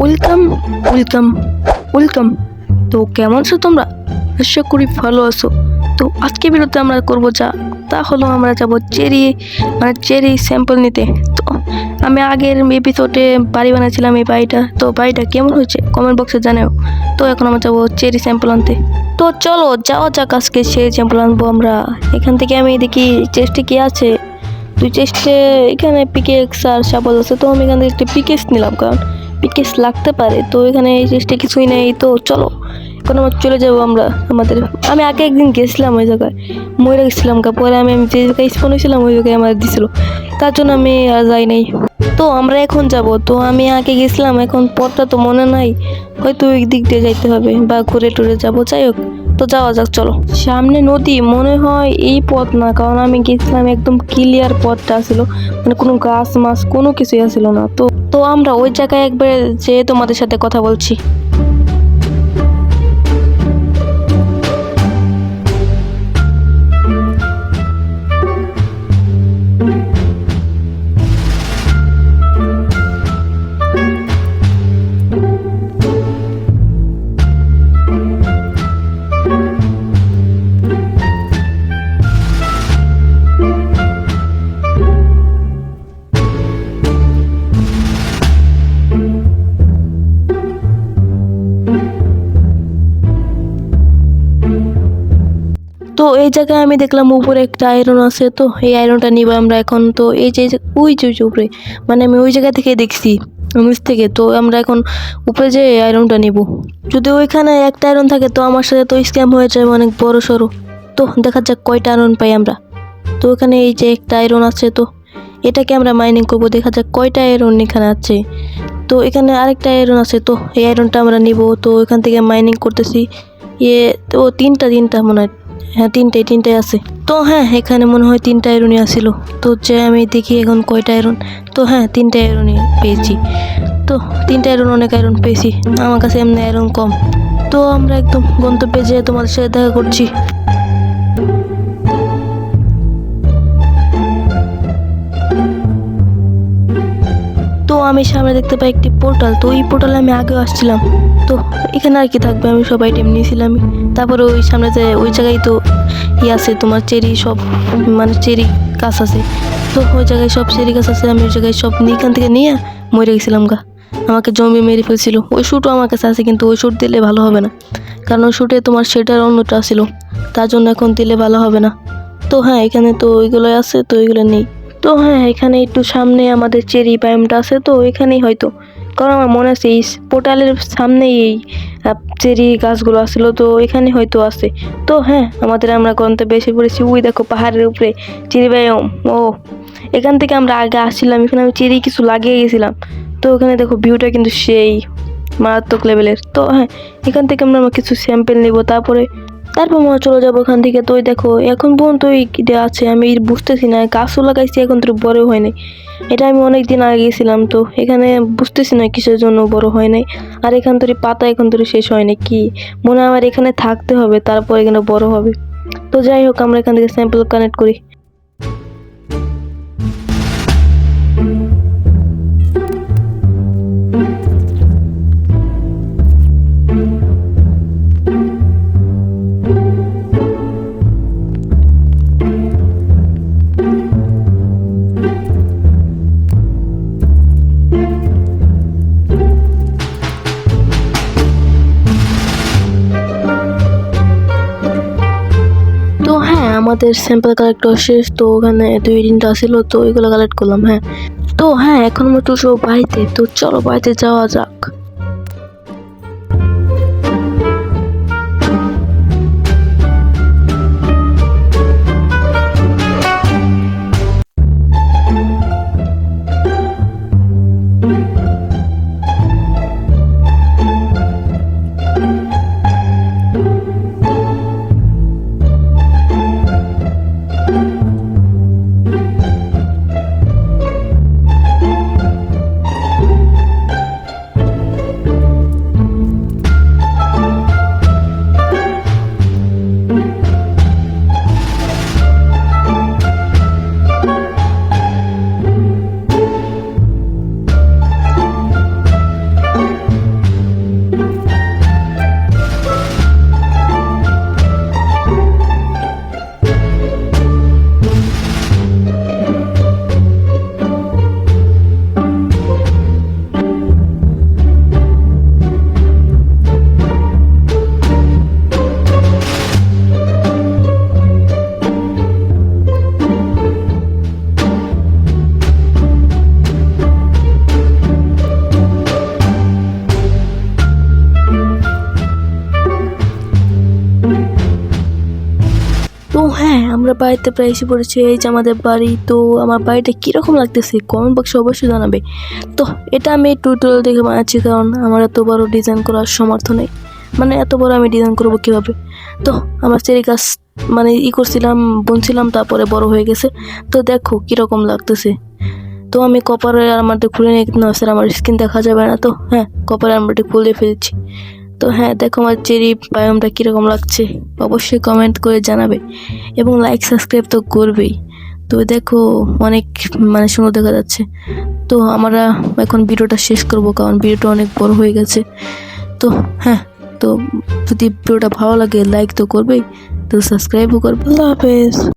Welcome welcome welcome তো কেমন আছো তোমরা? আশা করি ভালো আছো। তো আজকে ভিডিওতে আমরা করব যা, তা হলো আমরা যাব চেরি মানে চেরি স্যাম্পল নিতে। তো আমি আগের এপিসোডে বাড়ি বানিয়েছিলাম এই বাড়িটা। তো বাড়িটা কেমন হয়েছে? কমেন্ট বক্সে জানাও। তো এখন আমরা যাব চেরি স্যাম্পল আনতে। তো চলো, যাওয়া যাক আজকে সেই স্যাম্পল আনব আমরা। এখান থেকে আমি দেখি চেস্টে কি আছে। তুই চেস্টে এখানে পিকেক্স আর সাপোজ আছে। তো আমি এখান থেকে একটা পিকেক্স নিলাম, কারণ পিকেক্স লাগতে পারে, তো এখানে এই জিনিসটা কিছুই নেই, তো চলো, এখন আমার চলে যাব আমরা, আমাদের, আমি আগে একদিন গেছিলাম ওই জায়গায় মরে গেছিলাম কা পরে আমি আমি যে জায়গায় স্পন হয়েছিলাম ওই জায়গায় আমার দিছিল, তার জন্য আমি আর যাই নাই। তো আমরা এখন যাব, তো আমি আগে গেছিলাম, এখন পথটা তো মনে নাই, হয়তো ওই দিক দিয়ে যাইতে হবে, বা ঘুরে টুরে যাব, যাই হোক। তো যাওয়া যাক, চলো। সামনে নদী, মনে হয় এই পথ না, কারণ আমি গেছিলাম একদম ক্লিয়ার পথটা ছিল। মানে কোনো গাছ মাছ কোনো কিছুই আসছিল না। তো তো আমরা ওই জায়গায় একবার যেয়ে তোমাদের সাথে কথা বলছি। তো এই জায়গায় আমি দেখলাম উপরে একটা আয়রন আছে, তো এই আয়রনটা নিব আমরা এখন। তো এই যে, ওই যে উপরে মানে আমি ওই জায়গা থেকে দেখছি, নিচ থেকে। তো আমরা এখন উপরে যে আয়রনটা নিব। যদি ওইখানে একটা আয়রন থাকে, তো আমার সাথে তো স্ক্যাম হয়ে যায় অনেক বড় সড়ো। তো দেখা যাক কয়টা আয়রন পাই আমরা। তো ওখানে এই যে একটা আয়রন আছে, তো এটাকে আমরা মাইনিং করব, দেখা যাক কয়টা আয়রন এখানে আছে। তো এখানে আরেকটা আয়রন আছে, তো এই আয়রনটা আমরা নিব। তো এখান থেকে মাইনিং করতেছি। ইয়ে তো তিনটা তিনটা মনে হয়। হ্যাঁ তিনটাই তিনটাই আছে। তো হ্যাঁ এখানে মনে হয় তিনটা আয়রনই আসিল তো যে আমি দেখি এখন কয়টা আয়রন তো হ্যাঁ তিনটা আয়রনই পেয়েছি। তো তিনটা আয়রন অনেক আয়রন পেয়েছি। আমার কাছে এমনি আয়রন কম। তো আমরা একদম গন্তব্যে যেয়ে তোমাদের সাথে দেখা করছি। আমি সামনে দেখতে পাই একটি পোর্টাল। তো এই পোর্টালে আমি আগেও আসছিলাম। তো এখানে আর কি থাকবে? আমি সব আইটেম নিয়েছিলাম। তারপরে ওই সামনে যে ওই জায়গায় তো ই আছে, তোমার চেরি সব মানে চেরি গাছ আছে। তো ওই জায়গায় সব চেরি গাছ আছে, আমি ওই জায়গায় সব এখান থেকে নিয়ে মরে গেছিলাম গা। আমাকে জমি মেরে ফেলছিল। ওই শ্যুটও আমার কাছে আছে, কিন্তু ওই শ্যুট দিলে ভালো হবে না। কারণ ওই শ্যুটে তোমার সেটার অন্যটা ছিল। তার জন্য এখন দিলে ভালো হবে না। তো হ্যাঁ এখানে তো ওইগুলোই আছে, তো ওইগুলো নেই। তো হ্যাঁ এখানে একটু সামনে আমাদের চেরি পাইমটা আছে, তো এখানেই হয়তো। কারণ আমার মনে আছে, এই পোর্টালের সামনেই এই চেরি গাছগুলো আসছিল, তো এখানে হয়তো আছে। তো হ্যাঁ আমাদের আমরা গন্তব্যে এসে পড়েছি, ওই দেখো পাহাড়ের উপরে চেরি বায়ম ও, এখান থেকে আমরা আগে আসছিলাম, এখানে আমি চেরি কিছু লাগিয়ে গেছিলাম। তো ওখানে দেখো ভিউটা কিন্তু সেই মারাত্মক লেভেলের তো হ্যাঁ এখান থেকে আমরা কিছু স্যাম্পেল নেব, তারপরে তারপর মনে চলে যাব ওখান থেকে। তো দেখো, এখন পর্যন্ত ওই কি দেওয়া আছে, আমি বুঝতেছি না, গাছও লাগাইছি, এখন তো বড় হয় নাই। এটা আমি অনেক দিন আগে গেছিলাম, তো এখানে বুঝতেছি না কিসের জন্য বড় হয় নাই। আর এখান থেকে পাতা এখন থেকে শেষ হয় নাই, কি? মনে হয় আমার এখানে থাকতে হবে, তারপর এখানে বড় হবে। তো যাই হোক, আমরা এখান থেকে স্যাম্পল কানেক্ট করি। আমাদের স্যাম্পল কালেক্ট শেষ, তো ওখানে দুই তিনটা ছিল, তো ওইগুলো কালেক্ট করলাম হ্যাঁ। তো হ্যাঁ এখন মতো সব বাড়িতে, তো চলো বাড়িতে যাওয়া যাক। আমরা বাড়িতে প্রায় এসে পড়েছি। এই যে আমাদের বাড়ি, তো আমার বাড়িটা কীরকম লাগতেছে? কমেন্ট বক্সে অবশ্যই জানাবে। তো, এটা আমি টুইটার দেখে বানাচ্ছি কারণ আমার এত বড় ডিজাইন করার সমর্থ নেই। মানে এত বড় আমি ডিজাইন করব কীভাবে? তো, আমার চেরি গাছ মানে ই করছিলাম, বুনছিলাম, তারপরে বড় হয়ে গেছে। তো দেখো কীরকম লাগতেছে। তো আমি কপারের আলমারিটা খুলে নিয়ে, না স্যার আমার স্কিন দেখা যাবে না। তো হ্যাঁ কপারের আলমারিটা খুলে ফেলছি। তো হ্যাঁ দেখো আমার চেরি বায়োমটা কীরকম লাগছে। অবশ্যই কমেন্ট করে জানাবে এবং লাইক সাবস্ক্রাইব তো করবেই। তো দেখো অনেক মানে সুন্দর দেখা যাচ্ছে। তো আমরা এখন ভিডিওটা শেষ করব কারণ ভিডিওটা অনেক বড় হয়ে গেছে। তো হ্যাঁ তো যদি ভিডিওটা ভালো লাগে লাইক তো করবেই। তো সাবস্ক্রাইবও করবে। আল্লাহ হাফেজ।